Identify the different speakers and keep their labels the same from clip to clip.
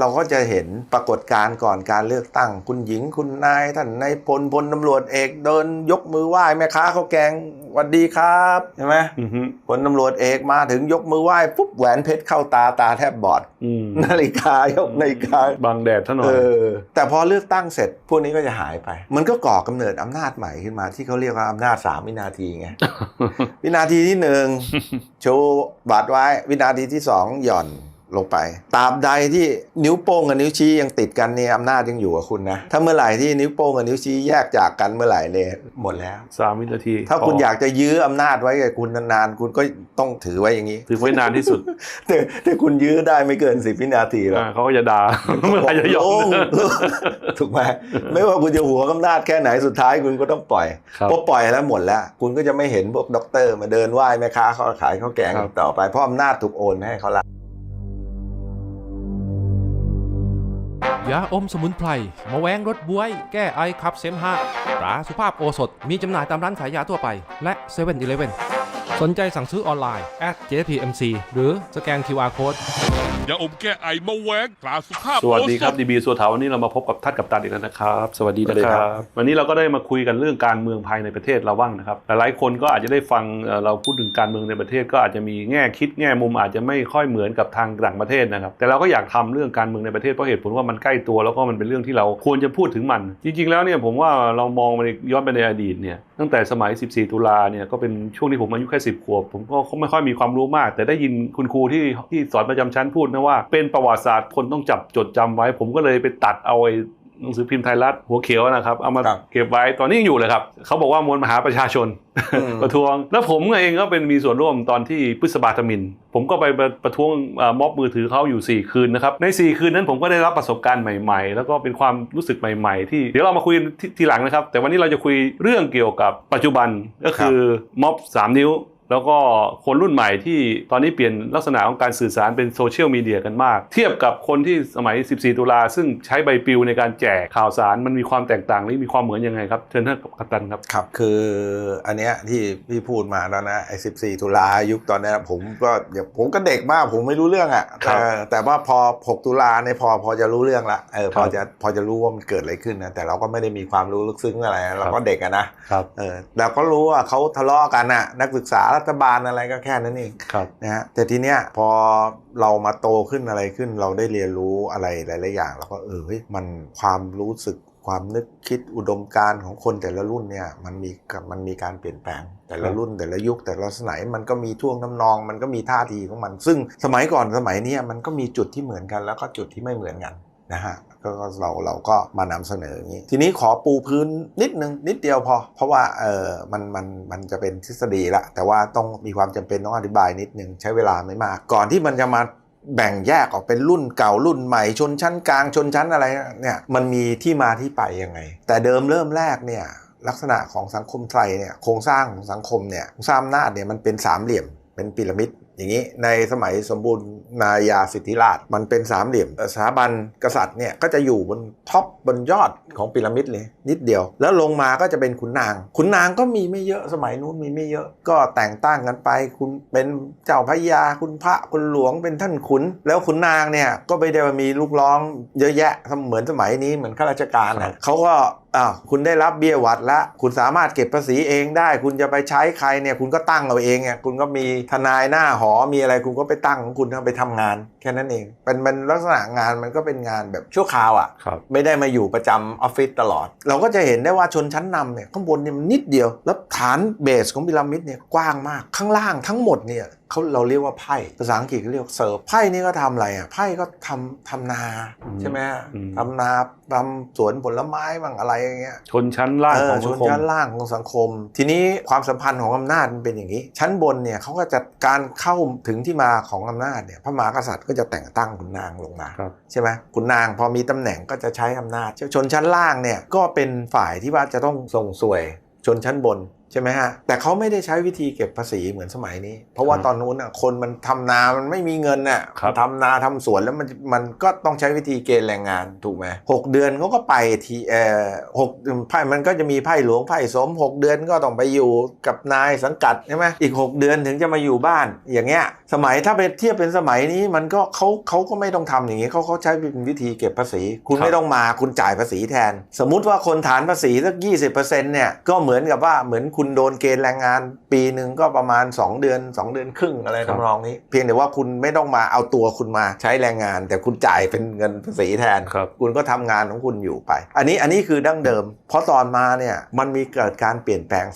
Speaker 1: เราก็จะเห็นปรากฏการณ์ก่อนการเลือกตั้ง คุณหญิงคุณนายท่านนายพลพลตำรวจเอกเดินยกมือไหว้แม่ค้าข้าวแกงหวัดดีครับใช่ไหม
Speaker 2: อือฮึ
Speaker 1: พลตำรวจเอกมาถึงยกมือไหว้ปุ๊บแหวนเพชรเข้าตาตาแทบบอด
Speaker 2: อืม
Speaker 1: นาฬิกายกนาฬิกา
Speaker 2: บางแดดซะหน่อ
Speaker 1: เอยอแต่พอเลือกตั้งเสร็จพวกนี้ก็จะหายไป มันก็ก่อกำเนิดอำนาจใหม่ขึ้นมาที่เขาเรียกว่าอำนาจสามวินาทีไงวินาทีที่หนึ่งโชว์บัตรไว้ วินาทีที่สองหย่อน ลงไปตราบใดที่นิ้วโป้งกับนิ้วชี้ยังติดกันเนี่ยอำนาจยังอยู่กับคุณนะ ถ้าเมื่อไหร่ที่นิ้วโป้งกับนิ้วชี้แยกจากกันเมื่อไหร่เนี่ยหมดแล้ว
Speaker 2: สามวินาที
Speaker 1: ถ้าคุณ
Speaker 2: พ
Speaker 1: อยากจะยื้ออำนาจไว้กับคุณนานๆ คุณก็ต้องถือไว้อย่างนี้
Speaker 2: ถือไว้นานที่สุด
Speaker 1: แต่แต่คุณยื้อได้ไม่เกินสิบวินาทีหรอก
Speaker 2: อ่าเขาก็จะด่าเมื่อไหร่จะยอม
Speaker 1: ลงถูกไหมไม่ว่าคุณจะหัวอำนาจแค่ไหนสุดท้ายคุณก็ต้องปล่อย
Speaker 2: ครับ
Speaker 1: พอปล่อยแล้วหมดแล้ว คุณก็จะไม่เห็นพวกด็อกเตอร์มาเดินไหว้แม่ค้าเขาขายข้าวแกง
Speaker 2: ครับ
Speaker 1: ต่อไปเพราะอำนาจถูกโอนให้เขาละ
Speaker 3: ยาอมสมุนไพรมาแวงรถบวย แก้ไอขับเสมหะตราสุภาพโอสถ มีจำหน่ายตามร้านขายยาทั่วไป และ7 e เ e ่ e อสนใจสั่งซื้อออนไลน์ at jpmc หรือสแกน QR Code
Speaker 4: อย่าอมแก้ไอมาแวงกลาสุภาพ
Speaker 2: สวัสดีครับ
Speaker 4: โอ
Speaker 2: ดีบีสัวเถาวันนี้เรามาพบกับทัดกับตันอีกแล้วนะครับ สวัสดี
Speaker 1: สวัสดี
Speaker 2: นะค
Speaker 1: ครั
Speaker 2: รับบวันนี้เราก็ได้มาคุยกันเรื่องการเมืองภายในประเทศเราบ้างนะครับ หลายๆคนก็อาจจะได้ฟังเอ่อเราพูดถึงการเมืองในประเทศ ก็อาจจะมีแง่คิดแง่มุมอาจจะไม่ค่อยเหมือนกับทางต่างประเทศนะครับ แต่เราก็อยากทำเรื่องการเมืองในประเทศเพราะเหตุผลว่ามันใกล้ตัวแล้วก็มันเป็นเรื่องที่เราควรจะพูดถึงมัน จริง ๆ แล้วเนี่ยผมว่าเรามองไปย้อนไปในอดีตเนี่ยตั้งแต่สมัย 14 ตุลาเนี่ยก็เป็นช่วงที่ผมอายุแค่ 10 ขวบ ผมก็ไม่ค่อยมีความรู้มาก แต่ได้ยินคุณครูที่ที่สอนประจำชั้นพูดนะว่า เป็นประวัติศาสตร์คนต้องจับจดจำไว้ ผมก็เลยไปตัดเอาไอ้ หนังสือพิมพ์ไทยรัฐหัวเขียวนะครับ เอามา
Speaker 1: ครับ
Speaker 2: เก็บไว้ตอนนี้ยังอยู่เลยครับเขาบอกว่ามวลมหาประชาชน
Speaker 1: อืม
Speaker 2: ประท้วง แล้วผมเองก็เป็นมีส่วนร่วมตอนที่พฤษภาธมิน ผมก็ไปประท้วงเอ่อม็อบมือถือเขาอยู่ 4 คืนนะครับใน 4 คืนนั้นผมก็ได้รับประสบการณ์ใหม่ ๆ แล้วก็เป็นความรู้สึกใหม่ ๆ ที่เดี๋ยวเรามาคุยททีหลังนะครับ แต่วันนี้เราจะคุยเรื่องเกี่ยวกับปัจจุบันก็คือม็อบ3 นิ้ว แล้วก็คนรุ่นใหม่ที่ตอนนี้เปลี่ยนลักษณะของการสื่อสารเป็นโซเชียลมีเดียกันมาก เทียบกับคนที่สมัย 14 ตุลาซึ่งใช้ใบปลิวในการแจกข่าวสารมันมีความแตกต่างหรือมีความเหมือนยังไงครับเชิญท่านกัปตันครับ
Speaker 1: ครับ คืออันเนี้ยที่พี่พูดมาแล้วนะไอ้สิบสี่ตุลายุคตอนเนี้ยผมก็เดี๋ยวผมก็เด็กมากผมไม่รู้เรื่องอะ่ะ
Speaker 2: ครับ
Speaker 1: แต่แต่ว่าพอ 6 ตุลาเนี่ยพอพอจะรู้เรื่องละเออพอ
Speaker 2: ครับ
Speaker 1: จะพอจะรู้ว่ามันเกิดอะไรขึ้นนะแต่เราก็ไม่ได้มีความรู้ลึกซึ้งอะไรเราก็เด็กอะนะครับเออเราก็รู้ว่าเขาทะเลาะกันอะนักศึกษารัฐบาลอะไรก็แค่นั้นเอง
Speaker 2: ครับ
Speaker 1: นะฮะแต่ทีเนี้ยพอเรามาโตขึ้นอะไรขึ้น เราได้เรียนรู้อะไรหลายๆอย่างเราก็เออเฮ้ยมันความรู้สึกความนึกคิดอุดมการณ์ของคนแต่ละรุ่นเนี่ยมันมีกับมันมีการเปลี่ยนแปลง แต่ละรุ่นแต่ละยุคแต่ละสมัยมันก็มีท่วงน้ำนอง มันก็มีท่าทีของมัน ซึ่งสมัยก่อนสมัยเนี้ยมันก็มีจุดที่เหมือนกันแล้วก็จุดที่ไม่เหมือนกันนะฮะ ก็เราเราก็มานำเสนออย่างนี้ ทีนี้ขอปูพื้นนิดนึงนิดเดียวพอ เพราะว่าเออมันมันมันจะเป็นทฤษฎีละแต่ว่าต้องมีความจำเป็นต้องอธิบายนิดนึงใช้เวลาไม่มาก ก่อนที่มันจะมาแบ่งแยกออกเป็นรุ่นเก่ารุ่นใหม่ชนชั้นกลางชนชั้นอะไรเนี่ยมันมีที่มาที่ไปยังไง แต่เดิมเริ่มแรกเนี่ยลักษณะของสังคมไทยเนี่ยโครงสร้างของสังคมเนี่ยโครงสร้างอำนาจเนี่ยมันเป็นสามเหลี่ยมเป็นพีระมิดอย่างนี้ในสมัยสมบูรณ์นายาสิทธิราชมันเป็นสามเหลี่ยมเอ่อสถาบันกษัตริย์เนี่ยก็จะอยู่บนท็อปบนยอดของพีระมิดเลยนิดเดียว แล้วลงมาก็จะเป็นขุนนาง ขุนนางก็มีไม่เยอะสมัยนู้นมีไม่เยอะ ก็แต่งตั้งกันไป คุณเป็นเจ้าพระยาคุณพระคุณหลวงเป็นท่านขุน แล้วขุนนางเนี่ยก็ไม่ได้ว่ามีลูกน้องเยอะแยะเหมือนสมัยนี้เหมือนข้าราชการ
Speaker 2: ครั
Speaker 1: นะ
Speaker 2: บ
Speaker 1: เขาก็อ้าวคุณได้รับเบี้ยหวัดละคุณสามารถเก็บภาษีเองได้ คุณจะไปใช้ใครเนี่ยคุณก็ตั้งเอาเองอะคุณก็มีทนายหน้าหอมีอะไรคุณก็ไปตั้งของคุณเอาไปทำงานแค่นั้นเองเป็นเป็นลักษณะงานมันก็เป็นงานแบบชั่วคราวอะ
Speaker 2: ครับ
Speaker 1: ไม่ได้มาอยู่ประจำออฟฟิศตลอด เราก็จะเห็นได้ว่าชนชั้นนำเนี่ยข้างบนเนี่ยมันนิดเดียว แล้วฐานเบสของพีระมิดเนี่ยกว้างมากข้างล่างทั้งหมดเนี่ย เขาเราเรียกว่าไพ่ภาษาอังกฤษเขาเรียกเซิร์ฟไพ่นี่ก็ทำอะไรอะไพ่ก็ทำทำนา
Speaker 2: อืม
Speaker 1: ใช่ไหมฮะ
Speaker 2: อืม
Speaker 1: ทำนาทำสวนผลไม้บ้างอะไรอย่างเงี้ย
Speaker 2: ชนชั้นล่าง
Speaker 1: เอ
Speaker 2: ข
Speaker 1: อ
Speaker 2: อง
Speaker 1: ช
Speaker 2: สัง
Speaker 1: น
Speaker 2: คม
Speaker 1: ชั้นล่างของสังคม ทีนี้ความสัมพันธ์ของอำนาจมันเป็นอย่างนี้ ชั้นบนเนี่ยเขาก็จะการเข้าถึงที่มาของอำนาจเนี่ยพระมหากษัตริย์ก็จะแต่งตั้งขุนนางลงมา
Speaker 2: ครับ
Speaker 1: ใช่ไหมขุนนางพอมีตำแหน่งก็จะใช้อำนาจชนชั้นล่างเนี่ยก็เป็นฝ่ายที่ว่าจะต้องส่งสวยชนชั้นบน ใช่ไหมฮะ แต่เขาไม่ได้ใช้วิธีเก็บภาษีเหมือนสมัยนี้ เพราะว่า
Speaker 2: ครับ
Speaker 1: ตอนนู้นน่ะคนมันทำนา มันไม่มีเงินน่ะ
Speaker 2: ครับ
Speaker 1: ทำนาทำสวนแล้วมันมันก็ต้องใช้วิธีเกณฑ์แรงงานถูกไหมหกเดือนเขาก็ไปทีเอ่อหกไพ่มันก็จะมีไพ่หลวงไพ่สมหกเดือนก็ต้องไปอยู่กับนายสังกัดใช่ไหมอีกหกเดือนถึงจะมาอยู่บ้านอย่างเงี้ยสมัยถ้าเป็นเทียบเป็นสมัยนี้มันก็เขาเขาก็ไม่ต้องทำอย่างงี้เขาเขาใช้เป็นวิธีเก็บภาษี คุณ
Speaker 2: ครับ
Speaker 1: ไม่ต้องมาคุณจ่ายภาษีแทน สมมุติว่าคนฐานภาษีสัก20%เนี่ยก็เหมือนกับว่าเหมือนคุณโดนเกณฑ์แรงงาน ปีหนึ่งก็ประมาณ 2 เดือน 2 เดือนครึ่งอะไร
Speaker 2: ครับ
Speaker 1: ทำนองนี้ เพียงแต่ว่าคุณไม่ต้องมาเอาตัวคุณมาใช้แรงงาน แต่คุณจ่ายเป็นเงินภาษีแทน
Speaker 2: ครับ
Speaker 1: คุณก็ทำงานของคุณอยู่ไป อันนี้อันนี้คือดั้งเดิม เพราะตอนมาเนี่ยมันมีเกิดการเปลี่ยนแปลง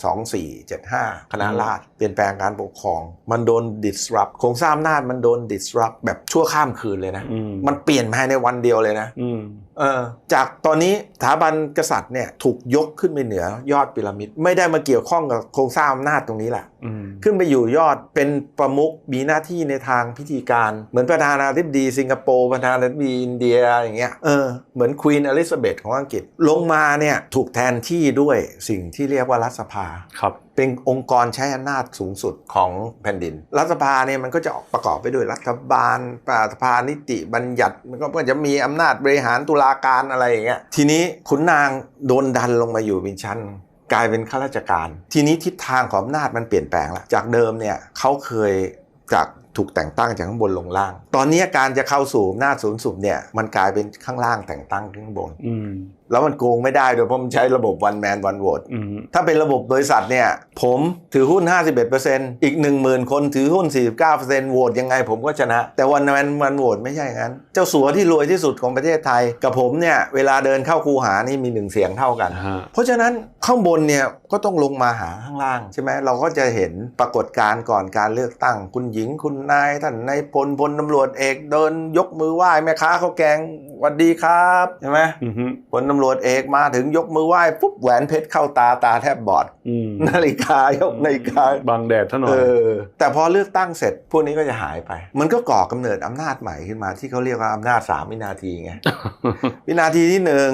Speaker 1: 2475 คณะราษฎรเปลี่ยนแปลงการปกครอง มันโดน disrupt โครงสร้างอำนาจมันโดน disrupt แบบชั่วข้ามคืนเลยนะ
Speaker 2: อืม
Speaker 1: มันเปลี่ยนภายในวันเดียวเลยนะ
Speaker 2: อืม
Speaker 1: เออจากตอนนี้สถาบันกษัตริย์เนี่ยถูกยกขึ้นไปเหนือยอดพีระมิด ไม่ได้มาเกี่ยวข้องกับโครงสร้างอำนาจตรงนี้แหละ
Speaker 2: อืม
Speaker 1: ขึ้นไปอยู่ยอดเป็นประมุขมีหน้าที่ในทางพิธีการ เหมือนประธานาธิบดีสิงคโปร์ประธานาธิบดีอินเดียอย่างเงี้ยเออเหมือนควีนอลิซาเบธของอังกฤษลงมาเนี่ยถูกแทนที่ด้วยสิ่งที่เรียกว่ารัฐสภา
Speaker 2: ครับ
Speaker 1: เป็นองค์กรใช้อำนาจสูงสุดของแผ่นดิน รัฐสภาเนี่ยมันก็จะประกอบไปด้วยรัฐบาลประสภานิติบัญญัติมันก็จะมีอำนาจบริหารตุลาการอะไรอย่างเงี้ยทีนี้ขุนนางโดนดันลงมาอยู่เป็นชั้น กลายเป็นข้าราชการ ทีนี้ทิศทางของอำนาจมันเปลี่ยนแปลงละจากเดิมเนี่ยเขาเคยจากถูกแต่งตั้งจากข้างบนลงล่าง ตอนนี้การจะเข้าสู่อำนาจสูงสุดเนี่ยมันกลายเป็นข้างล่างแต่งตั้งขึ้นข้างบน แล้วมันโกงไม่ได้โดยเพราะมันใช้ระบบ one man one vote
Speaker 2: อืม
Speaker 1: ถ้าเป็นระบบบริษัทเนี่ย ผมถือหุ้น 51%อีก 10,000 คนถือหุ้น 49%โหวตยังไงผมก็ชนะ แต่วันนั้นมันโหวตไม่ใช่อย่างนั้น เจ้าสัวที่รวยที่สุดของประเทศไทย กับผมเนี่ยเวลาเดินเข้าคูหานี่มีหนึ่งเสียงเท่ากัน
Speaker 2: ฮะ
Speaker 1: เพราะฉะนั้นข้างบนเนี่ยก็ต้องลงมาหาข้างล่างใช่ไหมเราก็จะเห็นปรากฏการณ์ก่อนการเลือกตั้ง คุณหญิงคุณนายท่านนายพลพลตำรวจเอกเดินยกมือไหว้แม่ค้าข้าวแกงหวัดดีครับใช่ไหม
Speaker 2: อืมฮึ
Speaker 1: พลตำรวจเอกมาถึงยกมือไหว้ปุ๊บแหวนเพชรเข้าตาตาแทบบอด
Speaker 2: อืม
Speaker 1: นาฬิกายกนาฬิกา
Speaker 2: บังแดดท่าหน่อ
Speaker 1: เอยอแต่พอเลือกตั้งเสร็จพวกนี้ก็จะหายไป มันก็ก่อกำเนิดอำนาจใหม่ขึ้นมาที่เขาเรียกว่าอำนาจสามวินาทีไงวินาทีที่หนึ่ง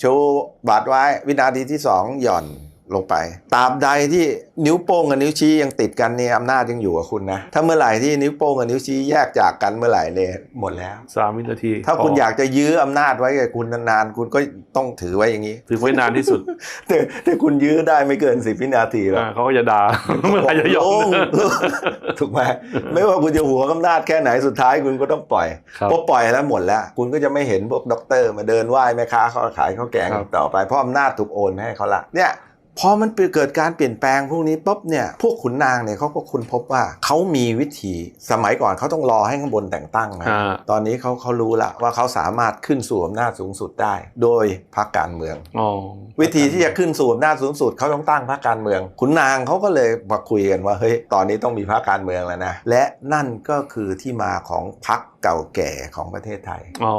Speaker 1: โชว์บัตรไว้ วินาทีที่สองหย่อน ลงไปตราบใดที่นิ้วโป้งกับนิ้วชี้ยังติดกันเนี่ยอำนาจยังอยู่กับคุณนะ ถ้าเมื่อไหร่ที่นิ้วโป้งกับนิ้วชี้แยกจากกันเมื่อไหร่เนี่ยหมดแล้ว
Speaker 2: สามวินาที
Speaker 1: ถ้าคุณอยากจะยื้ออำนาจไว้กับคุณนานๆ คุณก็ต้องถือไว้อย่างนี้
Speaker 2: ถือไว้นานที่สุด
Speaker 1: แต่แต่คุณยื้อได้ไม่เกินสิบวินาทีหรอก
Speaker 2: อ่าเขาก็จะด่า เมื่อไหร่จะยอม
Speaker 1: ลงถูกไหมไม่ว่าคุณจะหัวกำนาจแค่ไหนสุดท้ายคุณก็ต้องปล่อย
Speaker 2: ครับ
Speaker 1: พอปล่อยแล้วหมดแล้ว คุณก็จะไม่เห็นพวกด็อกเตอร์มาเดินไหว้แม่ค้าเขาขายข้าวแกง
Speaker 2: ครับ
Speaker 1: ต่อไปเพราะอำนาจถูกโอนให้เขาละเนี่ย พอมันเกิดการเปลี่ยนแปลงพวกนี้ปุ๊บเนี่ยพวกขุนนางเนี่ยเขาก็คุณพบว่าเขามีวิธีสมัยก่อนเขาต้องรอให้ข้างบนแต่งตั้งนะ
Speaker 2: ฮะ
Speaker 1: ตอนนี้เขาเขารู้ละว่าเขาสามารถขึ้นสู่อำนาจสูงสุดได้ โดยพรรคการเมือง
Speaker 2: อ๋อ
Speaker 1: วิธีที่จะขึ้นสู่อำนาจสูงสุดเขาต้องตั้งพรรคการเมือง ขุนนางเขาก็เลยมาคุยกันว่าเฮ้ยตอนนี้ต้องมีพรรคการเมืองแล้วนะและนั่นก็คือที่มาของพรรคเก่าแก่ของประเทศไทย
Speaker 2: อ๋อ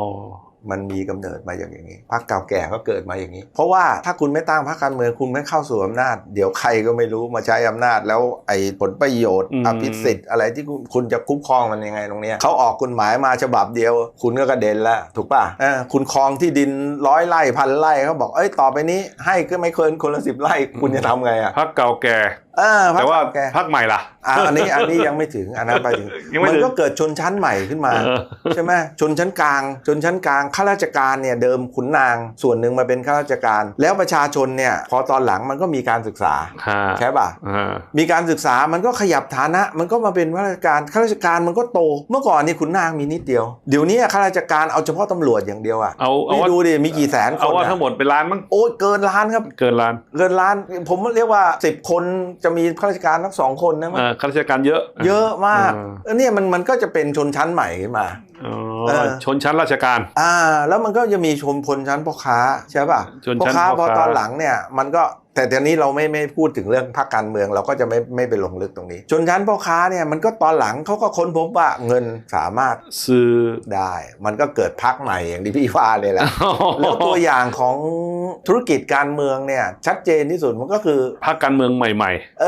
Speaker 1: มันมีกำเนิดมาอย่างนี้พรรคเก่าแก่ก็เกิดมาอย่างนี้ เพราะว่าถ้าคุณไม่ตั้งพรรคการเมืองคุณไม่เข้าสู่อำนาจ เดี๋ยวใครก็ไม่รู้มาใช้อำนาจ แล้วไอ้ผลประโยชน์
Speaker 2: อืม
Speaker 1: อภิสิทธิ์อะไรที่คุณคุณจะคุ้มครองมันยังไงตรงเนี้ยเขาออกกฎหมายมาฉบับเดียว คุณก็กระเด็นแล้วถูกป่ะเออคุณครองที่ดินร้อยไร่พันไร่เขาบอกเอ้ยต่อไปนี้ให้ก็ไม่เกินคนละสิบไร่คุณจะทำไงอะ
Speaker 2: พักเก่าแก่
Speaker 1: เออพรร
Speaker 2: แต่
Speaker 1: ค
Speaker 2: ว่า
Speaker 1: เก่าแก่
Speaker 2: พักใหม่ล่ะ
Speaker 1: อะอันนี้อันนี้ยังไม่ถึงอันนั้นไปถึง
Speaker 2: ยังไม่
Speaker 1: มัน
Speaker 2: ถึง
Speaker 1: ก็เกิดชนชั้นใหม่ขึ้นมา
Speaker 2: เออ
Speaker 1: ใช่ไหมชนชั้นกลางชนชั้นกลางข้าราชการเนี่ยเดิมขุนนางส่วนหนึ่งมาเป็นข้าราชการ แล้วประชาชนเนี่ยพอตอนหลังมันก็มีการศึกษา
Speaker 2: ฮะ
Speaker 1: ใช่ป่ะ
Speaker 2: อ่า
Speaker 1: มีการศึกษามันก็ขยับฐานะ มันก็มาเป็นข้าราชการข้าราชการมันก็โต เมื่อก่อนนี่ขุนนางมีนิดเดียวเดี๋ยวนี้ข้าราชการเอาเฉพาะตำรวจอย่างเดียวอะ
Speaker 2: เอาเอา
Speaker 1: นี่
Speaker 2: ว่า
Speaker 1: ดูดิมีกี่แสนค
Speaker 2: เอา
Speaker 1: น
Speaker 2: ว่า
Speaker 1: อะ
Speaker 2: ทั้งหมดเป็นล้านมั้ง
Speaker 1: โอ้ยเกินล้านครับ
Speaker 2: เกินล้าน
Speaker 1: เกินล้าน ผมเรียกว่าสิบคนจะมีข้าราชการทั้งสองคนนะมั้ง
Speaker 2: อ่าข้าราชการเยอะ
Speaker 1: เยอะมาก
Speaker 2: อ่า
Speaker 1: เออเนี่ยมันมันก็จะเป็นชนชั้นใหม่ขึ้นมา
Speaker 2: อ๋อ
Speaker 1: เออ
Speaker 2: ชนชั้นราชการ
Speaker 1: อ่า แล้วมันก็จะมีชนพลชั้นพ่อค้าใช่ป่ะ
Speaker 2: ชน
Speaker 1: พ่อ
Speaker 2: ชั้น
Speaker 1: ค้า
Speaker 2: พ่อ
Speaker 1: พอ
Speaker 2: ค้า
Speaker 1: ตอนหลังเนี่ย มันก็ แต่ตอนนี้เราไม่ไม่พูดถึงเรื่องภาคการเมืองเราก็จะไม่ไม่ไปลงลึกตรงนี้ ชนชั้นพ่อค้าเนี่ยมันก็ตอนหลังเขาก็ค้นพบว่าเงินสามารถ
Speaker 2: ซื้อ
Speaker 1: ได้ มันก็เกิดพักใหม่อย่างที่พี่ว่าเลยแหละแล้วตัวอย่างของธุรกิจการเมืองเนี่ยชัดเจนที่สุดมันก็คือ
Speaker 2: พรรคการเมืองใหม่
Speaker 1: เอ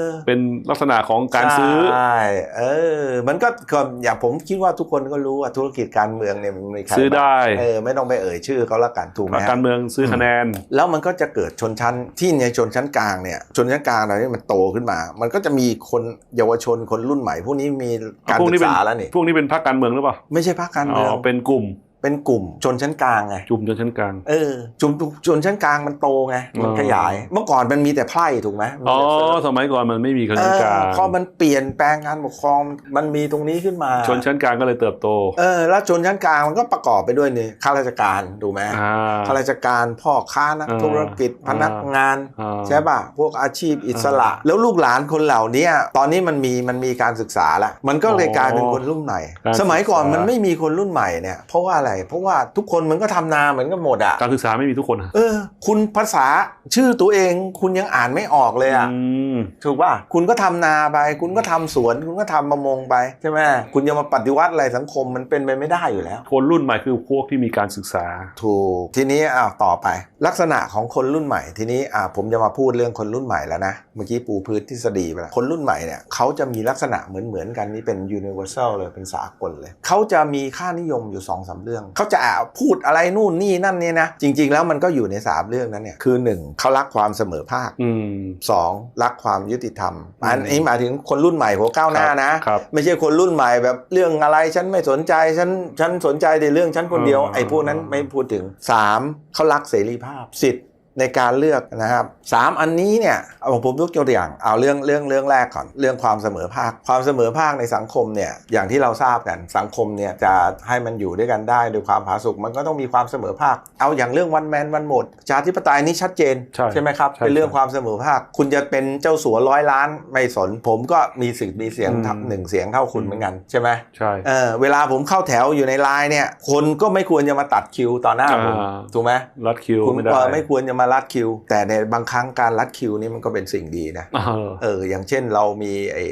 Speaker 1: อ
Speaker 2: ๆเป็นลักษณะของการซื้อ
Speaker 1: ใช่เออ มันก็ก็อย่างผมคิดว่าทุกคนก็รู้ว่าธุรกิจการเมืองเนี่ยมันมีใคร
Speaker 2: ซื้อได้
Speaker 1: บ้างเออไม่ต้องไปเอ่ยชื่อเขาละกันถูกไห
Speaker 2: พร
Speaker 1: ม
Speaker 2: รค
Speaker 1: ฮะ
Speaker 2: การเมืองซื้อคะแนน
Speaker 1: แล้วมันก็จะเกิดชนชั้นที่ในชนชั้นกลางเนี่ยชนชั้นกลางเราเนี่ยมันโตขึ้นมา มันก็จะมีคนเยาวชนคนรุ่นใหม่ พวกนี้มีการ
Speaker 2: พวก
Speaker 1: ศึ
Speaker 2: นี้
Speaker 1: ก
Speaker 2: เป็น
Speaker 1: ษาแล้วนี่
Speaker 2: พวกนี้เป็นพรรคการเมืองหรือเปล่า
Speaker 1: ไม่ใช่พรรคการเมือง
Speaker 2: อ๋อเป็นกลุ่ม
Speaker 1: เป็นกลุ่มชนชั้นกลางไง
Speaker 2: จุ่มชนชั้นกลาง
Speaker 1: เออจุมชนชั้นกลางมันโตไงมัน
Speaker 2: อ๋อ
Speaker 1: ขยาย เมื่อก่อนมันมีแต่ไพร่ถูกไหมมัน
Speaker 2: อ๋อ
Speaker 1: มีแต่เซิร์ฟ
Speaker 2: สมัยก่อนมันไม่มีชน
Speaker 1: เอ
Speaker 2: ชั้นกลาง
Speaker 1: อพอมันเปลี่ยนแปลงการปกครองมันมีตรงนี้ขึ้นมา
Speaker 2: ชนชั้นกลางก็เลยเติบโต
Speaker 1: เออแล้วชนชั้นกลางมันก็ประกอบไปด้วยนี่ข้าราชการถูกไหม
Speaker 2: อ่า
Speaker 1: ข้าราชการพ่อค้านัก
Speaker 2: อ่า
Speaker 1: ธุรกิจพนักงาน
Speaker 2: อ่า
Speaker 1: ใช่ป่ะ พวกอาชีพอิสระ แล้วลูกหลานคนเหล่านี้ตอนนี้มันมีมันมีการศึกษาแล้วมันก็เลยกลายเป็นคนรุ่นใหม่
Speaker 2: การศึกษา
Speaker 1: สมัยก่อนมันไม่มีคนรุ่นใหม่เนี่ยเพราะว่าอะไรเพราะว่าทุกคนมันก็ทำนาเหมือนกันหมดอะ
Speaker 2: การศึกษาไม่มีทุกคนอะ
Speaker 1: เออ คุณภาษาชื่อตัวเองคุณยังอ่านไม่ออกเลยอะ
Speaker 2: อืม
Speaker 1: ถูกป่ะคุณก็ทำนาไป คุณก็ทำสวน คุณก็ทำประมงไปใช่ไหมคุณจะมาปฏิวัติอะไรสังคมมันเป็นไปไม่ได้อยู่แล้ว
Speaker 2: คนรุ่นใหม่คือพวกที่มีการศึกษา
Speaker 1: ถูกทีนี้อ้าวต่อไป ลักษณะของคนรุ่นใหม่ ทีนี้อ่าผมจะมาพูดเรื่องคนรุ่นใหม่แล้วนะเมื่อกี้ปูพื้นทฤษฎีไปแล้วคนรุ่นใหม่เนี่ยเขาจะมีลักษณะเหมือนเหมือนๆกันนี่เป็น universal เลยเป็นสากลเลยเขาจะมีค่านิยมอยู่2อสาเรื่องเขาจะพูดอะไรนู่นนี่นั่นเนี่ยนะจริง ๆ แล้วมันก็อยู่ใน 3 เรื่องนั้นเนี่ยคือ 1เขารักความเสมอภาค
Speaker 2: อืม
Speaker 1: สองรักความยุติธรรมอันนี้หมายถึงคนรุ่นใหม่หัวก้าวหน้านะ
Speaker 2: ครับ
Speaker 1: ไม่ใช่คนรุ่นใหม่แบบเรื่องอะไรฉันไม่สนใจฉันฉันสนใจแต่เรื่องฉันคนเดียว
Speaker 2: อ่า
Speaker 1: ไอ้พวกนั้นไม่พูดถึงสามเขารักเสรีภาพสิทธิ์ ในการเลือกนะครับสามอันนี้เนี่ยเอาผมยกตัวอย่างเอาเรื่องเรื่องเรื่องแรกก่อนเรื่องความเสมอภาค ความเสมอภาคในสังคมเนี่ยอย่างที่เราทราบกันสังคมเนี่ยจะให้มันอยู่ด้วยกันได้โดยความผาสุกมันก็ต้องมีความเสมอภาค เอาอย่างเรื่องวันแมนวันหมดประชาธิปไตยนี่ชัดเจน
Speaker 2: ใช่
Speaker 1: ไหมครับ
Speaker 2: ใช่
Speaker 1: เป็นเรื่อง
Speaker 2: ใช่
Speaker 1: ความเสมอภาค คุณจะเป็นเจ้าสัวร้อยล้านไม่สน ผมก็มีสิทธิ์มีเสียง
Speaker 2: อืม
Speaker 1: ทับหนึ่งเสียงเท่าคุณเหมือนกันใช่ไหม
Speaker 2: ใช่
Speaker 1: เออเวลาผมเข้าแถวอยู่ในไลน์เนี่ยคนก็ไม่ควรจะมาตัดคิวต่อหน้าผม
Speaker 2: อ่า
Speaker 1: ถูกไหม
Speaker 2: รัดคิว
Speaker 1: คุณ
Speaker 2: ไม่ได้
Speaker 1: เออไม่ควรจะมารัดคิว แต่ในบางครั้งการรัดคิวนี่มันก็เป็นสิ่งดีนะ
Speaker 2: เออ
Speaker 1: เอออย่างเช่นเรามีไอ้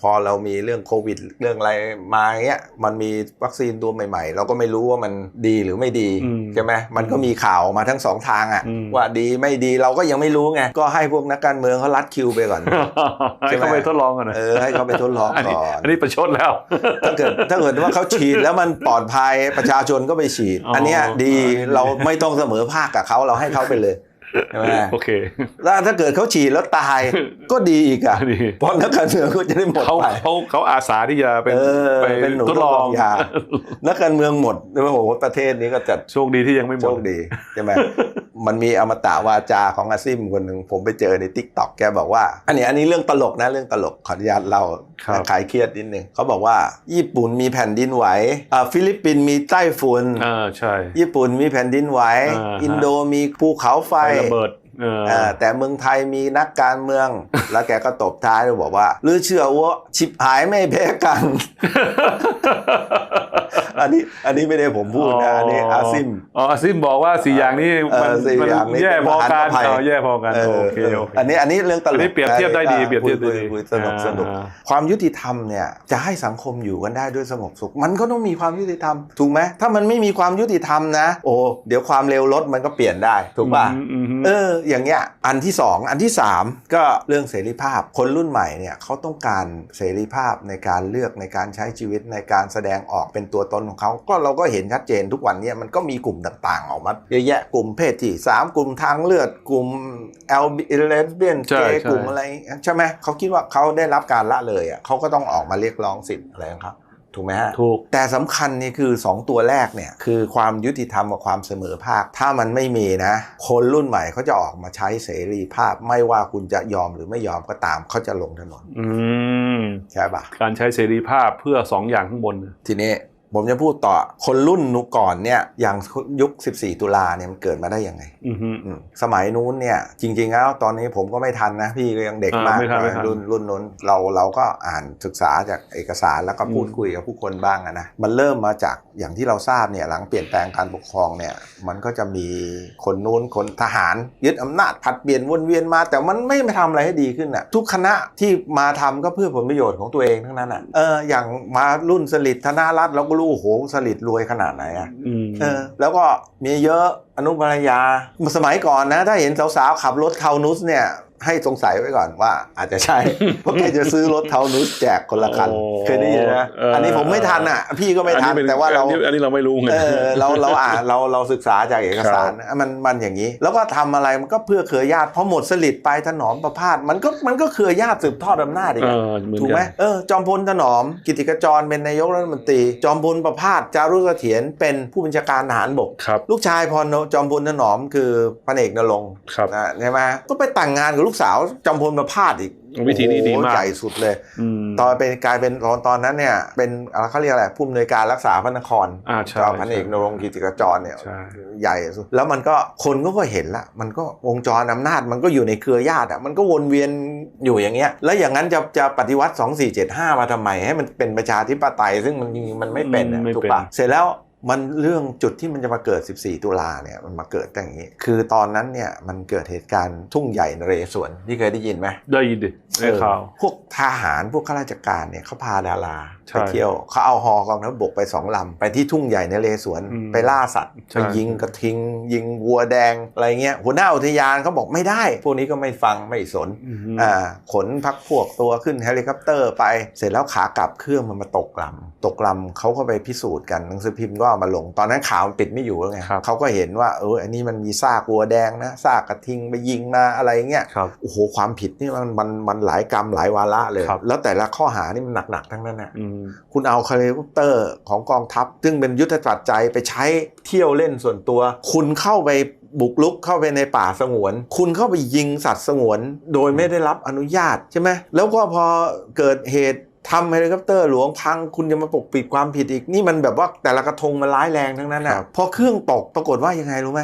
Speaker 1: พอเรามีเรื่องโควิด เรื่องอะไรมาเงี้ยมันมีวัคซีนตัวใหม่ ๆ เราก็ไม่รู้ว่ามันดีหรือไม่ดี
Speaker 2: อืม
Speaker 1: ใช่ไหมมันก็มีข่าวมาทั้งสองทางอะ
Speaker 2: อืม
Speaker 1: ว่าดีไม่ดีเราก็ยังไม่รู้ไงก็ให้พวกนักการเมืองเขารัดคิวไปก่อน
Speaker 2: ให้เขาไปทดลองกันนะ
Speaker 1: เออให้เขาไปทดลอง
Speaker 2: อันนี้
Speaker 1: ก่อน
Speaker 2: อันนี้ประชดแล้ว
Speaker 1: ถ้าเกิดถ้าเกิดว่าเขาฉีดแล้วมันปลอดภัยประชาชนก็ไปฉีด
Speaker 2: อ๋ออั
Speaker 1: อันเนี้ยดีเราไม่ต้องเสมอภาคกับเขาเราให้เขาไปเลย ใช่ไหม
Speaker 2: โอเค
Speaker 1: แล้วถ้าเกิดเขาฉีดแล้วตายก็ดีอีกอะ
Speaker 2: ดี
Speaker 1: เพราะนักการเมืองก็จะได้หมด
Speaker 2: เขา
Speaker 1: ไป
Speaker 2: เขาเขาอาสาที่จะเป็น
Speaker 1: เออ
Speaker 2: ไป
Speaker 1: เป็นหนู
Speaker 2: ทดลอง
Speaker 1: ทดลองยานักการเมืองหมดโอ้โหประเทศนี้ก็จะ
Speaker 2: โชคดีที่ยังไม่หม
Speaker 1: โช
Speaker 2: ด
Speaker 1: คดีใช่ไหมมันมีอมตะวาจาของอาซิมคนหนึ่งผมไปเจอในทิกตอกแกบอกว่า อันนี้อันนี้เรื่องตลกนะเรื่องตลกขออนุญาตเล่า
Speaker 2: ครับ
Speaker 1: ขายเครียดนิดนึงเขาบอกว่า ญี่ปุ่นมีแผ่นดินไหวอ่าฟิลิปปินส์มีไต้ฝุ่น
Speaker 2: อ่าใช่
Speaker 1: ญี่ปุ่นมีแผ่นดินไหว
Speaker 2: อ่าฮะ
Speaker 1: อินโดมีภูเขาไฟ
Speaker 2: ไฟระเบิดเออ
Speaker 1: เออ แต่เมืองไทยมีนักการเมือง แล้วแกก็ตบท้ายด้วยบอกว่า หรือเชื่อว่าชิบหายไม่แพ้กัน อันนี้อันนี้ไม่ได้ผมพูดนะอันนี้อาซิม
Speaker 2: อ๋ออาซิมบอกว่าสี่อย่างนี้
Speaker 1: เออ
Speaker 2: มัน
Speaker 1: สี่
Speaker 2: มัน
Speaker 1: อย่างนี้
Speaker 2: แย่พอกัน
Speaker 1: เป็นมหันตภัย
Speaker 2: อ๋อแย่พอกัน
Speaker 1: เออ
Speaker 2: โอเค
Speaker 1: เออ
Speaker 2: โอเค
Speaker 1: อันนี้อันนี้เรื่องตล
Speaker 2: อัน
Speaker 1: ก
Speaker 2: นี้เปรียบเทียบได้ดี
Speaker 1: อ่า
Speaker 2: เปรียบเทียบได้
Speaker 1: คุ
Speaker 2: ดี
Speaker 1: คุสนุก
Speaker 2: อ่า
Speaker 1: สนุกความยุติธรรมเนี่ยจะให้สังคมอยู่กันได้ด้วยสงบสุข มันก็ต้องมีความยุติธรรมถูกไหมถ้ามันไม่มีความยุติธรรมนะ โอ้เดี๋ยวความเร็วรถมันก็เปลี่ยนได้ถูกป่ะ
Speaker 2: อืมอืมอืม
Speaker 1: เอออย่างเงี้ยอันที่สองอันที่สามก็เรื่องเสรีภาพ คนรุ่นใหม่เนี่ยเขาต้องการเสรีภาพในการเลือกในการใช้ชีวิตในการแสดงออกเป็นตัวตนของเขาก็เราก็เห็นชัดเจนทุกวันเนี้มันก็มีกลุ่มต่างๆ ออกมาเยอะแยะกลุ่มเพศที่สามกลุ่มทางเลือดกลุ่ม L l e s b i a n
Speaker 2: ใช่
Speaker 1: เก
Speaker 2: ใช่
Speaker 1: กลุ่มอะไรใช่ไหมเขาคิดว่าเขาได้รับการละเลยอะเขาก็ต้องออกมาเรียกร้องสิทธิ์อะไรของเขา ถูกไหมฮะ
Speaker 2: ถูก
Speaker 1: แต่สำคัญนี่คือ 2 ตัวแรกเนี่ยคือความยุติธรรมกับความเสมอภาค ถ้ามันไม่มีนะ คนรุ่นใหม่เขาจะออกมาใช้เสรีภาพ ไม่ว่าคุณจะยอมหรือไม่ยอมก็ตามเขาจะลงถนน
Speaker 2: อืม
Speaker 1: ใช่ปะ
Speaker 2: การใช้เสรีภาพเพื่อสองอย่างข้างบนน่ะ
Speaker 1: ทีนี้ ผมจะพูดต่อคนรุ่นนุก่อนเนี่ยอย่างยุค 14 ตุลาเนี่ยมันเกิดมาได้ยังไง
Speaker 2: อือฮึ
Speaker 1: อืมสมัยนู้นเนี่ยจริงๆแล้วตอนนี้ผมก็ไม่ทันนะพี่ก็ยังเด็ก
Speaker 2: อ่าม
Speaker 1: มาก
Speaker 2: ไม่ทันไม่ทัน
Speaker 1: รุ่นรุ่นนู้นเราเราก็อ่านศึกษาจากเอกสารแล้วก็พูด
Speaker 2: อืม
Speaker 1: คุยกับผู้คนบ้างอะนะมันเริ่มมาจากอย่างที่เราทราบเนี่ยหลังเปลี่ยนแปลงการปกครองเนี่ยมันก็จะมีคนนู้นคนทหาร ยึดอำนาจผัดเปลี่ยนวนเวียนมา แต่มันไม่มาทำอะไรให้ดีขึ้นอะทุกคณะที่มาทำก็เพื่อผลประโยชน์ของตัวเองทั้งนั้นอะเอออย่างมารุ่นสลิดธนารัตน์เราก็รู้โอ้โหสลิดรวยขนาดไหนอะ
Speaker 2: อืม
Speaker 1: เออ แล้วก็มีเยอะอนุภรรยา สมัยก่อนนะ ถ้าเห็นสาวๆขับรถเทานุสเนี่ย ให้สงสัยไว้ก่อนว่า อาจจะใช่ เพราะแกจะซื้อรถเทานุสแจกคนละคัน
Speaker 2: โอ้
Speaker 1: เคยได้ยินนะ
Speaker 2: เอออั
Speaker 1: อันนี้ผมไม่ทันอะ พี่ก็ไม่ทัน
Speaker 2: อัป็
Speaker 1: แต่ว่าเรา
Speaker 2: อันนี้อันนี้เราไม่รู้ไง
Speaker 1: เออเราเราอ่านเราเราศึกษาจากเอกสาร มันมันอย่างนี้ แล้วก็ทำอะไรมันก็เพื่อเครือญาติพอหมดสลิดไปถนอมประพาสมันก็มันก็เครือญาติสืบทอดอำนาจอีก
Speaker 2: เอ
Speaker 1: อะ
Speaker 2: อเหมือน
Speaker 1: ถูก
Speaker 2: กั
Speaker 1: ไหม
Speaker 2: น
Speaker 1: เออจอมพลถนอม กิติกจรเป็นนายกรัฐมนตรี จอมพลประพาสจารุเสถียรเป็นผู้บัญชาการทหารบก
Speaker 2: ครับ
Speaker 1: ลูกชายพรจอมพลถนอมคือพันเอกนรงค์
Speaker 2: ครับ
Speaker 1: นะใช่ไหมก็ไปแต่งงานกับลูกสาวจอมพลประพาสอีก
Speaker 2: วิธีนี้ดีมาก
Speaker 1: โอ้โหใหญ่สุดเลย
Speaker 2: อืม
Speaker 1: ตอนเป็นกลายเป็นตอนตอนนั้นเนี่ย เป็นอะไรเขาเรียกอะไรผู้อำนวยการรักษาพระนคร
Speaker 2: อ่าใช่
Speaker 1: จอมพันเอกนรงค์กิติกจรเนี่ย
Speaker 2: ใช่
Speaker 1: ใหญ่สุดแล้วมันก็คนก็ก็เห็นละมันก็วงจรอำนาจมันก็อยู่ในเครือญาติอะมันก็วนเวียนอยู่อย่างเงี้ย แล้วอย่างนั้นจะจะปฏิวัติ 2475 มาทำไมให้มันเป็นประชาธิปไตยซึ่งมันจริงๆมันไม่เป็นอะ
Speaker 2: ไม่
Speaker 1: ถูก
Speaker 2: เป็น
Speaker 1: ปะเสร็จแล้ว มันเรื่องจุดที่มันจะมาเกิด 14 ตุลาเนี่ยมันมาเกิดอย่างนี้ คือตอนนั้นเนี่ยมันเกิดเหตุการณ์ทุ่งใหญ่นเรศวรที่เคยได้ยินไหม
Speaker 2: ได้ยินดิได้ข่าว
Speaker 1: เออพวกทหารพวกข้าราชการเนี่ยเขาพาดารา
Speaker 2: ใช่
Speaker 1: ไปเที่ยวเขาเอาฮอกองทัพบกไปสองลำไปที่ทุ่งใหญ่ในเลสวน
Speaker 2: อืม
Speaker 1: ไปล่าสัตว์
Speaker 2: ใช่
Speaker 1: ไปยิงกระทิง ยิงวัวแดงอะไรเงี้ยหัวหน้าอุทยานเขาบอกไม่ได้ พวกนี้ก็ไม่ฟังไม่สน
Speaker 2: อืม
Speaker 1: อ่าขนพักพวกตัวขึ้นเฮลิคอปเตอร์ไปเสร็จแล้วขากลับเครื่องมันมาตกลำตกลำเขาก็ไปพิสูจน์กันหนังสือพิมพ์ก็เอามาลง ตอนนั้นข่าวมันปิดไม่อยู่แล้วไง
Speaker 2: ครับ
Speaker 1: เขาก็เห็นว่าเอออันนี้มันมีซากวัวแดงนะซากกระทิงไปยิงมาอะไรเงี้ย
Speaker 2: ครับ
Speaker 1: โอ้โหความผิดนี่มันมันมันหลายกรรมหลายวาระเลย
Speaker 2: ครับ
Speaker 1: แล้วแต่ละข้อหานี่มันหนักๆทั้งนั้นนะ
Speaker 2: อืม
Speaker 1: คุณเอาเฮลิคอปเตอร์ของกองทัพ ซึ่งเป็นยุทธปัจจัยไปใช้เที่ยวเล่นส่วนตัว คุณเข้าไปบุกลุกเข้าไปในป่าสงวน คุณเข้าไปยิงสัตว์สงวน โดยไม่ได้รับอนุญาตใช่ไหมแล้วก็พอเกิดเหตุ ทำเฮลิคอปเตอร์หลวงพังคุณจะมาปกปิดความผิดอีกนี่มันแบบว่าแต่ละกระทงมันร้ายแรงทั้งนั้น
Speaker 2: ครั
Speaker 1: อะ
Speaker 2: บ
Speaker 1: พอเครื่องตกปรากฏว่ายังไงรู้ไหม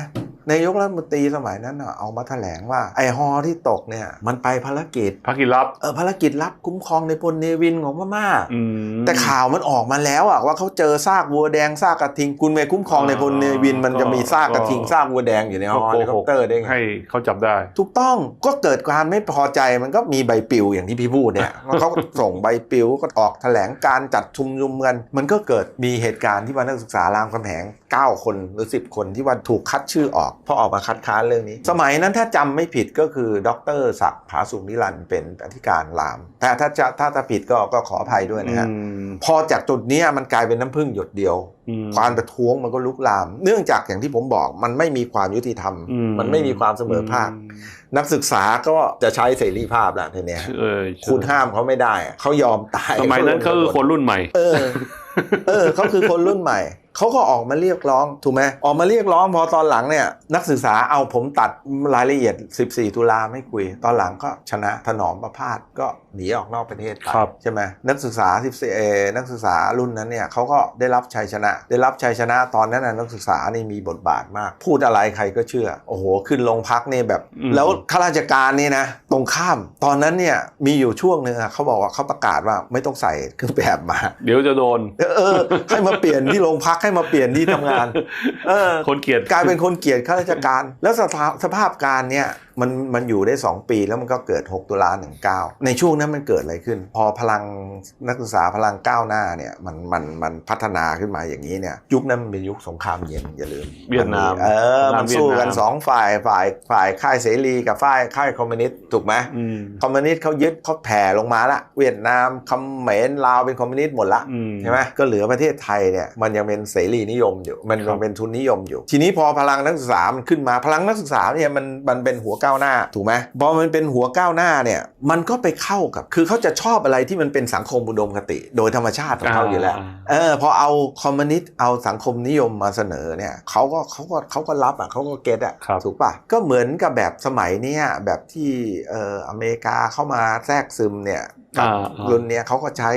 Speaker 1: นายกรัฐมนตรีสมัยนั้นอะเอามาแถลงว่าไอ้ฮอที่ตกเนี่ย มันไปภารกิจ
Speaker 2: พักกินรับ
Speaker 1: เออภารกิจรับคุ้มครองในพลเนวินของพม่า
Speaker 2: อืม
Speaker 1: แต่ข่าวมันออกมาแล้วอะว่าเขาเจอซากวัวแดงซากกระทิงคุณไปคุ้มครองในพลเนวิน มันจะมีซากกระทิง
Speaker 2: ก็
Speaker 1: ซากวัวแดงอยู่ในฮอ
Speaker 2: ก็
Speaker 1: เฮลิคอปเตอร์ได้ไง
Speaker 2: ให้เขาจับได้
Speaker 1: ถูกต้องก็เกิดความไม่พอใจมันก็มีใบปลิวอย่างที่พี่พูดเนี่ยเขาส่งใบปลิวก็ออกแถลงการจัดชุมนุมกันมันก็เกิดมีเหตุการณ์ที่ว่านักศึกษารามคำแหง9 คนหรือ 10 คนที่ว่าถูกคัดชื่อออกเพราะออกมาคัดค้านเรื่องนี้ สมัยนั้นถ้าจำไม่ผิดก็คือ ดรศักดิ์ผาสุขนิรันดร์เป็นอธิการราม แต่ถ้าจะถ้าถ้าผิดก็ก็ขออภัยด้วยนะฮะ
Speaker 2: อืม
Speaker 1: พอจากจุดเนี้ยมันกลายเป็นน้ำพึ่งหยดเดียว
Speaker 2: อืม
Speaker 1: การประท้วงมันก็ลุกลาม เนื่องจากอย่างที่ผมบอกมันไม่มีความยุติธรรม
Speaker 2: อื
Speaker 1: มันไม่มีความเสมอภาค นักศึกษาก็จะใช้เสรีภาพแหละทีเนี้ย
Speaker 2: เออ
Speaker 1: คุณห้ามเขาไม่ได้อะเขายอมตาย
Speaker 2: สมัยนั้นก็คือคนรุ่นใหม่
Speaker 1: เออ เออเขาคือคนรุ่นใหม่ เขาก็ออกมาเรียกร้องถูกไหมออกมาเรียกร้องพอตอนหลังเนี่ยนักศึกษาเอาผมตัดรายละเอียด 14 ตุลาไม่คุย ตอนหลังก็ชนะถนอมประพาสก็หนีออกนอกประเทศไป
Speaker 2: ครับ
Speaker 1: ใช่ไหมนักศึกษา14เอ่อนักศึกษารุ่นนั้นเนี่ยเขาก็ได้รับชัยชนะ ได้รับชัยชนะตอนนั้นนะนักศึกษานี่มีบทบาทมาก พูดอะไรใครก็เชื่อ โอ้โห ขึ้นโรงพักนี่แบบ
Speaker 2: อืม
Speaker 1: แล้วข้าราชการนี่นะตรงข้ามตอนนั้นเนี่ยมีอยู่ช่วงหนึ่งอะเขาบอกว่าเขาประกาศว่าไม่ต้องใส่เครื่องแบบมา
Speaker 2: เดี๋ยวจะโดน
Speaker 1: เออเออให้มาเปลี่ยนที่โรงพักให้มาเปลี่ยนที่ทำงาน เออ
Speaker 2: คนเกลียด
Speaker 1: กลายเป็นคนเกลียดข้าราชการ แล้วสภาสภาพการเนี่ยมันมันอยู่ได้ 2 ปีแล้วมันก็เกิด 6 ตุลา19 ในช่วงนั้นมันเกิดอะไรขึ้น พอพลังนักศึกษาพลังก้าวหน้าเนี่ยมันมันมันพัฒนาขึ้นมาอย่างนี้เนี่ยยุคนั้นมันเป็นยุคสงครามเย็นอย่าลืม
Speaker 2: เวียดนาม
Speaker 1: เออ
Speaker 2: สงคราม
Speaker 1: มันสู้กัน
Speaker 2: เวียดนาม
Speaker 1: สองฝ่ายฝ่ายฝ่ายค่ายเสรีกับฝ่ายค่ายคอมมิวนิสต์ถูกไหม
Speaker 2: อืม
Speaker 1: คอมมิวนิสต์เขายึดเขาแผ่ลงมาละ เวียดนามเขมรลาวเป็นคอมมิวนิสต์หมดละ
Speaker 2: อืม
Speaker 1: ใช่ไหมก็เหลือประเทศไทยเนี่ยมันยังเป็นเสรีนิยมอยู่มัน
Speaker 2: ครั
Speaker 1: ยั
Speaker 2: บ
Speaker 1: งเป็นทุนนิยมอยู่ ทีนี้พอพลังนักศึกษามันขึ้นมาพลังนักศึกษาเนี่ยมันมันเป็นหัวก้าวหน้าถูกไหมพอมันเป็นหัวก้าวหน้าเนี่ยมันก็ไปเข้ากับ คือเขาจะชอบอะไรที่มันเป็นสังคมอุดมคติ โดยธรรมชาติของเขาอยู่แล้วเออพอเอาคอมมิวนิสต์เอาสังคมนิยมมาเสนอเนี่ยเขาก็เขาก็เขาก็รับอะเขาก็เก็ตอะ
Speaker 2: ครับ
Speaker 1: ถูกป่ะก็เหมือนกับแบบสมัยเนี้ยแบบที่เอ่ออเมริกาเข้ามาแทรกซึมเนี่ยกับ
Speaker 2: อ่าอ่า
Speaker 1: รุ่นเนี้ยเขาก็ใช้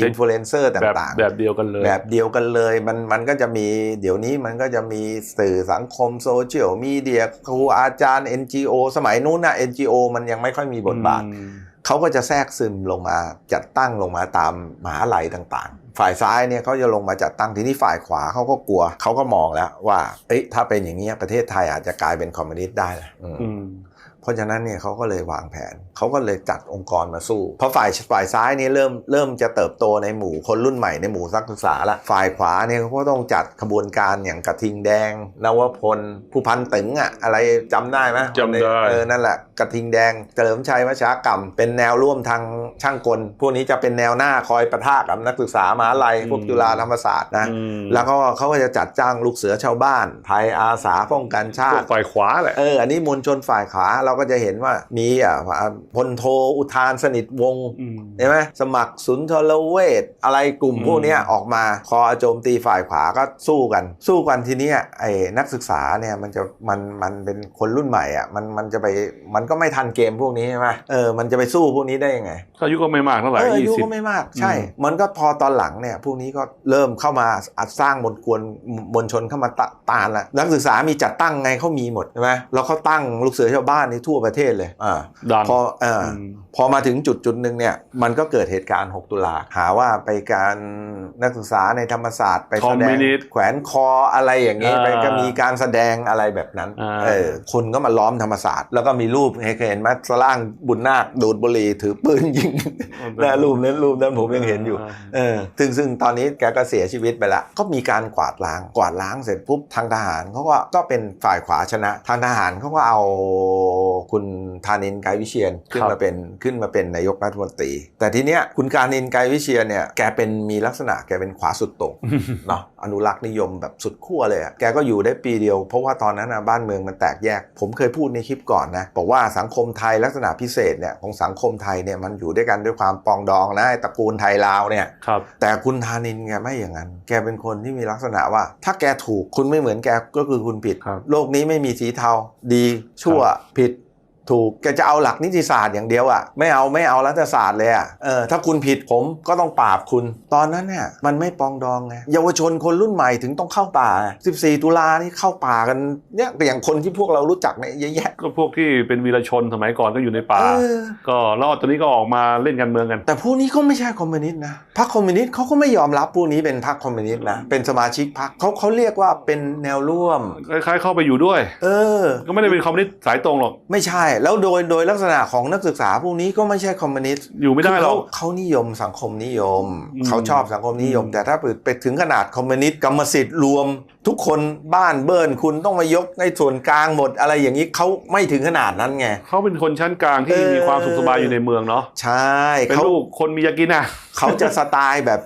Speaker 1: อินฟลูเอนเซอร์
Speaker 2: แบบ
Speaker 1: ต่างๆ
Speaker 2: แบบเดียวกันเลย
Speaker 1: แบบเดียวกันเลยมันมันก็จะมีเดี๋ยวนี้มันก็จะมีสื่อสังคมโซเชียลมีเดียครูอาจารย์ NGO สมัยนู้นนะ NGO มันยังไม่ค่อยมีบทบาท
Speaker 2: อืม
Speaker 1: เขาก็จะแทรกซึมลงมาจัดตั้งลงมาตามมหาลัยต่างๆ ฝ่ายซ้ายเนี่ยเขาจะลงมาจัดตั้งทีนี้ฝ่ายขวาเขาก็กลัวเขาก็มองแล้วว่าเอ้ยถ้าเป็นอย่างนี้ยประเทศไทยอาจจะกลายเป็นคอมมิวนิสต์ได้นะอืม
Speaker 2: อืม
Speaker 1: เพ ราะฉะนั้นเนี่ยเขาก็เลยวางแผนเขาก็เลยจัดองค์กรมาสู้เพราะฝ่ายฝ่ายซ้ายนี่เริ่มเริ่มจะเติบโตในหมู่คนรุ่นใหม่ในหมู่นักศึกษาละฝ่ายขวาเนี่ยเขาก็ต้องจัดขบวนการอย่างกระทิงแดงนวพลผู้พันตึงอะอะไรจำได้ไหม
Speaker 2: จำได้
Speaker 1: เออนั่นแหละกระทิงแดงเฉลิมชัยวชากรรม เป็นแนวร่วมทางช่างกล พวกนี้จะเป็นแนวหน้าคอยประทะกับนักศึกษามหาลัยพวกจุฬาธรรมศาสตร์นะ
Speaker 2: อืม
Speaker 1: แล้วก็เขาก็จะจัดจ้างลูกเสือชาวบ้านไทยอาสาป้องกันชา
Speaker 2: พวก
Speaker 1: ติ
Speaker 2: ฝ่ายขวาแหละ
Speaker 1: เอออันนี้มวลชนฝ่ายขวาเราก็จะเห็นว่ามีอะพลโทอุทานสนิทวงศ์
Speaker 2: อืม
Speaker 1: เห็นไหมสมัครสุนทรเวชอะไรกลุ่ม
Speaker 2: อืม
Speaker 1: พวกเนี้ยออกมาคอโจมตีฝ่ายขวาก็สู้กัน สู้กันทีเนี้ยไอ้นักศึกษาเนี่ยมันจะมันมันเป็นคนรุ่นใหม่อะมันมันจะไปมันก็ไม่ทันเกมพวกนี้ใช่ไหมเออมันจะไปสู้พวกนี้ได้ยังไง
Speaker 2: ก็อายุก็ไม่มากเท่าไหร่
Speaker 1: เอออา
Speaker 2: ยี่
Speaker 1: ยุ
Speaker 2: สิบ
Speaker 1: ก็ไม่มากใช่
Speaker 2: อืม
Speaker 1: มันก็พอตอนหลังเนี่ยพวกนี้ก็เริ่มเข้ามาอัดสร้างมวลกวนมวลชนเข้ามาตะตานละนักศึกษามีจัดตั้งไงเขามีหมดใช่ไหมแล้วเขาตั้งลูกเสือชาวบ้านในทั่วประเทศเลยอ่า
Speaker 2: ดัง
Speaker 1: พอเอออ
Speaker 2: ม
Speaker 1: พอมาถึงจุดจุดหนึ่งเนี่ย มันก็เกิดเหตุการณ์ 6 ตุลาหาว่าไปการนักศึกษาในธรรมศาสตร์ไปแสดงแขวนคออะไรอย่างนี้
Speaker 2: อ่า
Speaker 1: ไปก็มีการแสดงอะไรแบบนั้น
Speaker 2: อ่า
Speaker 1: เออคนก็มาล้อมธรรมศาสตร์ แล้วก็มีรูปให้เห็นไหมสล่างบุญนาคดูดบุหรี่ถือปืนยิงนะรูปนั้นรูปนั้นผมยังเห็นอยู่เออซึ่งซึ่งตอนนี้แกก็เสียชีวิตไปละก็มีการกวาดล้างกวาดล้างเสร็จปุ๊บทางทหารเขาก็ก็เป็นฝ่ายขวาชนะ ทางทหารเขาก็เอาคุณธานินทร์ไกรวิเชียนขึ้น
Speaker 2: ครับ
Speaker 1: มาเป็นขึ้นมาเป็นนายกรัฐมนตรี แต่ทีเนี้ยคุณการนินทร์ไกรวิเชียนเนี่ยแกเป็นมีลักษณะแกเป็นขวาสุดโต่งเนาะอนุรักษ์นิยมแบบสุดขั้วเลยอะแกก็อยู่ได้ปีเดียว เพราะว่าตอนนั้นนะบ้านเมืองมันแตกแยก ผมเคยพูดในคลิปก่อนนะ บอกว่าสังคมไทยลักษณะพิเศษเนี่ยของสังคมไทยเนี่ยมันอยู่ด้วยกันด้วยความปรองดองนะไอ้ตระกูลไทยลาวเนี่ย
Speaker 2: ครับ
Speaker 1: แต่คุณธานินแกไม่อย่างนั้น แกเป็นคนที่มีลักษณะว่า ถ้าแกถูกคุณไม่เหมือนแกก็คือคุณผิด
Speaker 2: ครับ
Speaker 1: โลกนี้ไม่มีสีเทา ดีชั่วผิด ถูกแกจะเอาหลักนิติศาสตร์อย่างเดียวอะ่ะไม่เอาไม่เอารัฐศาสตร์เลยอะ่ะเออถ้าคุณผิดผมก็ต้องปราบคุณ ตอนนั้นเนี่ยมันไม่ปรองดองไงเยาวชนคนรุ่นใหม่ถึงต้องเข้าป่า 14 ตุลานี่เข้าป่ากันเนี่ยอย่างคนที่พวกเรารู้จักเนี่ยเยอะแยะ
Speaker 2: ก็พวกที่เป็นวีรชนสมัยก่อนก็อยู่ในป่า
Speaker 1: เออ
Speaker 2: ก็แล้วตอนนี้ก็ออกมาเล่นการเมืองกัน
Speaker 1: แต่พวกนี้ก็ไม่ใช่คอมมิวนิสต์นะพรรคคอมมิวนิสต์เขาก็ไม่ยอมรับพวกนี้เป็นพรรคคอมมิวนิสต์นะเป็นสมาชิกพรรคเขาเขาเรียกว่าเป็นแนวร่วม
Speaker 2: คล้ายๆเข้าไปอยู่ด้วย
Speaker 1: เออ
Speaker 2: ก็ไม่ได้เป็นคอมมิวนิสต์สายตรงหรอก
Speaker 1: ไม่ใช่แล้วโดยโดยลักษณะของนักศึกษาพวกนี้ก็ไม่ใช่คอมมิวนิสต์
Speaker 2: อยู่ไม่ได้หรอก
Speaker 1: คืเขาเขานิยมสังคมนิยม
Speaker 2: อืม
Speaker 1: เขาชอบสังคมนิยม
Speaker 2: อืม
Speaker 1: แต่ถ้าไปถึงขนาดคอมมิวนิสต์กรรมสิทธิ์รวม ทุกคนบ้านเบิ้ลคุณต้องมายกในส่วนกลางหมดอะไรอย่างนี้เขาไม่ถึงขนาดนั้นไง
Speaker 2: เขาเป็นคนชั้นกลางที่
Speaker 1: เออ
Speaker 2: มีความสุขสบายอยู่ในเมืองเนาะ
Speaker 1: ใช่
Speaker 2: เป็น
Speaker 1: เขา
Speaker 2: ลูกคนมียากินอะ
Speaker 1: เขาจะสไตล์แบบ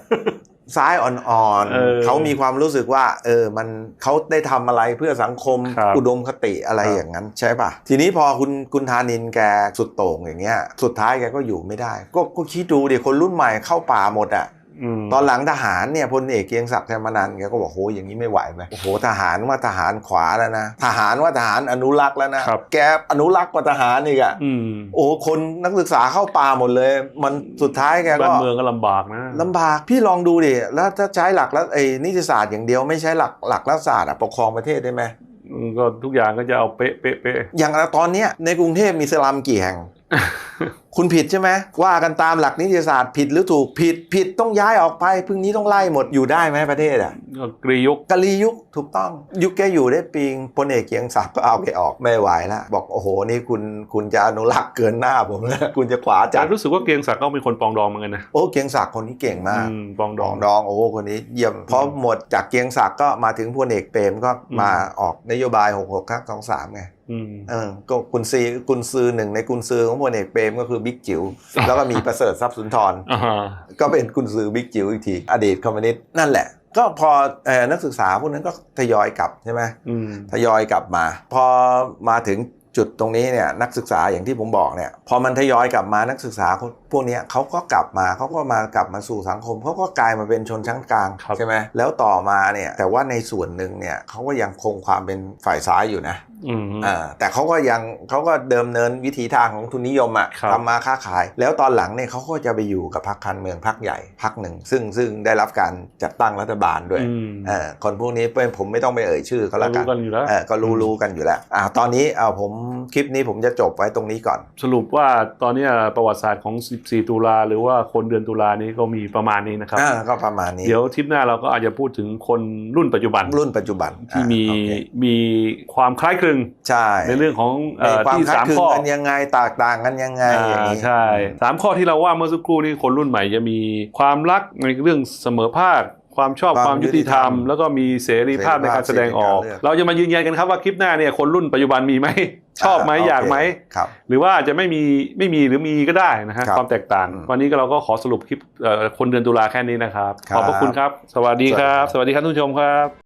Speaker 1: ซ้ายอ่อน
Speaker 2: เออ
Speaker 1: ๆเขามีความรู้สึกว่า เออมันเขาได้ทำอะไรเพื่อสังคม
Speaker 2: ครับ
Speaker 1: อุดมคติอะไร
Speaker 2: ครับ
Speaker 1: อย่างนั้น ใช่ป่ะทีนี้พอคุณคุณธานินแกสุดโต่งอย่างเงี้ย สุดท้ายแกก็อยู่ไม่ได้ ก็ก็คิดดูดิคนรุ่นใหม่เข้าป่าหมดอะ
Speaker 2: ม
Speaker 1: ตอนหลังทหารเนี่ยพลเอกเกรียงศักดิ์แทนมานันท์แกก็บอกโหอย่างนี้ไม่ไหวไหมโอ้โหทหารว่าทหารขวาแล้วนะทหารว่าทหารอนุรักษ์แล้วนะ
Speaker 2: ครับ
Speaker 1: แกอนุรักษ์กว่าทหารอีกอะ
Speaker 2: อืม
Speaker 1: โอ้โหคนนักศึกษาเข้าป่าหมดเลย มันสุดท้ายแก
Speaker 2: บ้า
Speaker 1: ก็
Speaker 2: นเมืองก็ลำบากนะ
Speaker 1: ลำบากพี่ลองดูดิแล้วถ้าใช้หลักแล้วไอ้นิติศาสตร์อย่างเดียวไม่ใช้หลักหลักรัฐศาสตร์อะปกครองประเทศได้ไหม
Speaker 2: อืมก็ทุกอย่างก็จะเอาเป๊ะเป๊ะเป๊ะ
Speaker 1: อย่างตอนเนี้ยในกรุงเทพมีสลัมกี่แห่ง คุณผิดใช่ไหมว่ากันตามหลักนิติศาสตร์ผิดหรือถูกผิดผิดต้องย้ายออกไปพึ่งนี้ต้องไล่หมดอยู่ได้ไหมประเทศอะ
Speaker 2: ก็กรียุค
Speaker 1: กะลียุคถูกต้อง ยุคแกอยู่ได้ปีงพลเอกเกียงศักดิ์ก็เอาแกออกไม่ไหวละบอกโอ้โหนี่คุณคุณจะอนุรักษ์เกินหน้าผมแล้วคุณจะขวาจั
Speaker 2: แต่
Speaker 1: ด
Speaker 2: รู้สึกว่าเกรียงศักดิ์ก็เป็นคนปรองดองเหมือนกันนะ
Speaker 1: โอ้เกียงศักดิ์คนนี้เก่งมาก
Speaker 2: อืมปรองด
Speaker 1: ด
Speaker 2: อ
Speaker 1: องงดองโอ้คนนี้เยี่ยมเพราะหมดจากเกียงศักดิ์ก็มาถึงพลเอกเปรมก็มาออกนโยบาย6 6ทัก2 3ไง
Speaker 2: อืม
Speaker 1: เออก็กุนซือกุนซือหนึ่งในกุนซือของพลเอกเปรมก็คือบิ๊กจิ๋วแล้วก็มีประเสริฐทรัพย์สุนทร
Speaker 2: อ่าฮะ
Speaker 1: ก็เป็นกุนซือบิ๊กจิ๋วอีกทีอดีตคอมมิวนิสต์นั่นแหละ ก็พอเอ่อนักศึกษาพวกนั้นก็ทยอยกลับใช่ไหม
Speaker 2: อืม
Speaker 1: ทยอยกลับมา พอมาถึงจุดตรงนี้เนี่ยนักศึกษาอย่างที่ผมบอกเนี่ยพอมันทยอยกลับมานักศึกษา พวกเนี้ยเขาก็กลับมาเขาก็มากลับมาสู่สังคมเขาก็กลายมาเป็นชนชั้นกลาง
Speaker 2: ครับ
Speaker 1: ใช่ไหมแล้วต่อมาเนี่ยแต่ว่าในส่วนหนึ่งเนี่ยเขาก็ยังคงความเป็นฝ่ายซ้ายอยู่นะ
Speaker 2: อืม
Speaker 1: อ่าแต่เขาก็ยังเขาก็เดิมเนินวิถีทางของทุนนิยมอะ
Speaker 2: ครับ
Speaker 1: ทำมาค้าขาย แล้วตอนหลังเนี่ยเขาก็จะไปอยู่กับพรรคการเมืองพรรคใหญ่พรรคหนึ่ง ซึ่งซึ่งได้รับการจัดตั้งรัฐบาลด้วย
Speaker 2: อืม
Speaker 1: เออคนพวกนี้เป็นผมไม่ต้องไปเอ่ยชื่อเขาละกั
Speaker 2: รู้กันอยู่แล้ว
Speaker 1: เออก็รู้รู้กันอยู่แล้วอ่าตอนนี้เอาผมคลิปนี้ผมจะจบไว้ตรงนี้ก่อน
Speaker 2: สรุปว่าตอนเนี้ยประวัติศาสตร์ของ14 ตุลาหรือว่าคนเดือนตุลานี้ก็มีประมาณนี้นะครับ
Speaker 1: อ่าก็ประมาณนี้
Speaker 2: เดี๋ยวทริปหน้าเราก็อาจจะพูดถึงคนรุ่นปัจจุบัน
Speaker 1: รุ่นปัจจุบัน
Speaker 2: ที่มี
Speaker 1: อ่าโอเค
Speaker 2: มีความคล้ายคลึง
Speaker 1: ใช่
Speaker 2: ในเรื่องของเอ่อ
Speaker 1: ในความ
Speaker 2: ที่
Speaker 1: คล้าย
Speaker 2: สาม
Speaker 1: คลึง
Speaker 2: ข้อ
Speaker 1: กันยังไงแตกต่างกันยังไงอย่างนี้
Speaker 2: ใช่สามข้อที่เราว่าเมื่อสักครู่นี้คนรุ่นใหม่จะมีความรักในเรื่องเสมอภาคความชอบความยุติธรรม แล้วก็มีเสรีภาพในการแสดงออก เราจะมายืนยันกันครับว่าคลิปหน้าเนี่ยคนรุ่นปัจจุบันมีไหม ชอบไหม
Speaker 1: โเค
Speaker 2: อยากไหม
Speaker 1: ครับ
Speaker 2: หรือว่าอาจจะไม่มีไม่มีหรือมีก็ได้นะฮะ
Speaker 1: ครับ
Speaker 2: ความแตกต่าง
Speaker 1: อืม
Speaker 2: วันนี้ก็เราก็ขอสรุปคลิปเอ่อคนเดือนตุลาแค่นี้นะครับ
Speaker 1: ครับ
Speaker 2: ขอบพระคุณครับ สวัสดีครับ
Speaker 1: ส
Speaker 2: ส
Speaker 1: วั
Speaker 2: วั
Speaker 1: ส
Speaker 2: ส
Speaker 1: ดี
Speaker 2: ดี
Speaker 1: ค
Speaker 2: ค
Speaker 1: รั
Speaker 2: รับบทุกผู้ชมครับ